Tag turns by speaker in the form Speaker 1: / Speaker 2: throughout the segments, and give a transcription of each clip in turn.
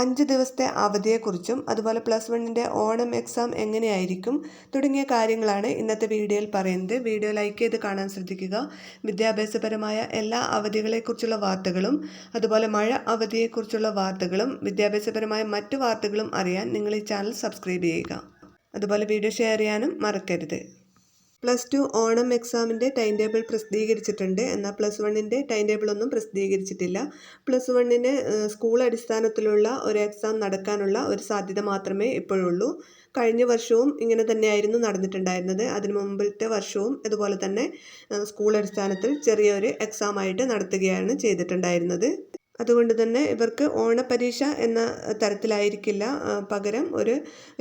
Speaker 1: അഞ്ച് ദിവസത്തെ അവധിയെക്കുറിച്ചും അതുപോലെ പ്ലസ് വണ്ണിന്റെ ഓണം എക്സാം എങ്ങനെയായിരിക്കും തുടങ്ങിയ കാര്യങ്ങളാണ് ഇന്നത്തെ വീഡിയോയിൽ പറയുന്നത്. വീഡിയോ ലൈക്ക് ചെയ്ത് കാണാൻ ശ്രദ്ധിക്കുക. വിദ്യാഭ്യാസപരമായ എല്ലാ അവധികളെക്കുറിച്ചുള്ള വാർത്തകളും അതുപോലെ മഴ അവധിയെക്കുറിച്ചുള്ള വാർത്തകളും വിദ്യാഭ്യാസപരമായ മറ്റു വാർത്തകളും അറിയാൻ നിങ്ങൾ ഈ ചാനൽ സബ്സ്ക്രൈബ് ചെയ്യുക. അതുപോലെ വീഡിയോ ഷെയർ ചെയ്യാനും മറക്കരുത്. പ്ലസ് ടു ഓണം എക്സാമിന്റെ ടൈം ടേബിൾ പ്രസിദ്ധീകരിച്ചിട്ടുണ്ട്. എന്നാൽ പ്ലസ് വണ്ണിന്റെ ടൈം ടേബിൾ ഒന്നും പ്രസിദ്ധീകരിച്ചിട്ടില്ല. പ്ലസ് വണ്ണിന് സ്കൂൾ അടിസ്ഥാനത്തിലുള്ള ഒരു എക്സാം നടക്കാനുള്ള ഒരു സാധ്യത മാത്രമേ ഇപ്പോഴുള്ളൂ. കഴിഞ്ഞ വർഷവും ഇങ്ങനെ തന്നെയായിരുന്നു നടന്നിട്ടുണ്ടായിരുന്നത്. അതിന് മുമ്പത്തെ വർഷവും ഇതുപോലെ തന്നെ സ്കൂൾ അടിസ്ഥാനത്തിൽ ചെറിയൊരു എക്സാം ആയിട്ട് നടത്തുകയാണ് ചെയ്തിട്ടുണ്ടായിരുന്നത്. അതുകൊണ്ട് തന്നെ ഇവർക്ക് ഓണപരീക്ഷ എന്ന തരത്തിലായിരിക്കില്ല. പകരം ഒരു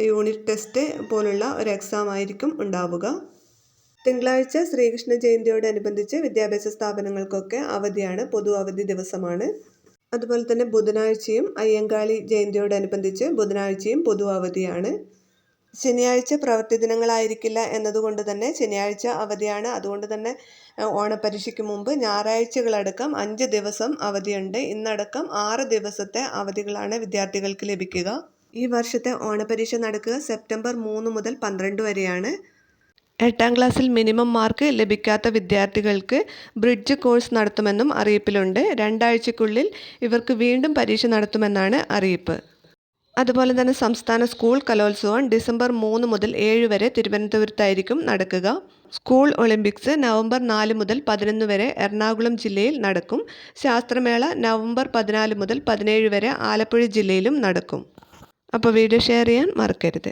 Speaker 1: യൂണിറ്റ് ടെസ്റ്റ് പോലുള്ള ഒരു എക്സാം ആയിരിക്കും ഉണ്ടാവുക. തിങ്കളാഴ്ച ശ്രീകൃഷ്ണ ജയന്തിയോടനുബന്ധിച്ച് വിദ്യാഭ്യാസ സ്ഥാപനങ്ങൾക്കൊക്കെ അവധിയാണ് പൊതു അവധി ദിവസമാണ്. അതുപോലെ തന്നെ ബുധനാഴ്ചയും അയ്യങ്കാളി ജയന്തിയോടനുബന്ധിച്ച് ബുധനാഴ്ചയും പൊതു അവധിയാണ്. ശനിയാഴ്ച പ്രവൃത്തി ദിനങ്ങളായിരിക്കില്ല എന്നതുകൊണ്ട് തന്നെ ശനിയാഴ്ച അവധിയാണ്. അതുകൊണ്ട് തന്നെ ഓണപരീക്ഷയ്ക്ക് മുമ്പ് ഞായറാഴ്ചകളടക്കം അഞ്ച് ദിവസം അവധിയുണ്ട്. ഇന്നടക്കം ആറ് ദിവസത്തെ അവധികളാണ് വിദ്യാർത്ഥികൾക്ക് ലഭിക്കുക. ഈ വർഷത്തെ ഓണപരീക്ഷ നടക്കുക സെപ്റ്റംബർ മൂന്ന് മുതൽ പന്ത്രണ്ട് വരെയാണ്. എട്ടാം ക്ലാസ്സിൽ മിനിമം മാർക്ക് ലഭിക്കാത്ത വിദ്യാർത്ഥികൾക്ക് ബ്രിഡ്ജ് കോഴ്സ് നടത്തുമെന്നും അറിയിപ്പിലുണ്ട്. രണ്ടാഴ്ചക്കുള്ളിൽ ഇവർക്ക് വീണ്ടും പരീക്ഷ നടത്തുമെന്നാണ് അറിയിപ്പ്. അതുപോലെ തന്നെ സംസ്ഥാന സ്കൂൾ കലോത്സവം ഡിസംബർ മൂന്ന് മുതൽ ഏഴ് വരെ തിരുവനന്തപുരത്തായിരിക്കും നടക്കുക. സ്കൂൾ ഒളിമ്പിക്സ് നവംബർ നാല് മുതൽ പതിനൊന്ന് വരെ എറണാകുളം ജില്ലയിൽ നടക്കും. ശാസ്ത്രമേള നവംബർ പതിനാല് മുതൽ പതിനേഴ് വരെ ആലപ്പുഴ ജില്ലയിലും നടക്കും. അപ്പോൾ വീഡിയോ ഷെയർ ചെയ്യാൻ മറക്കരുത്.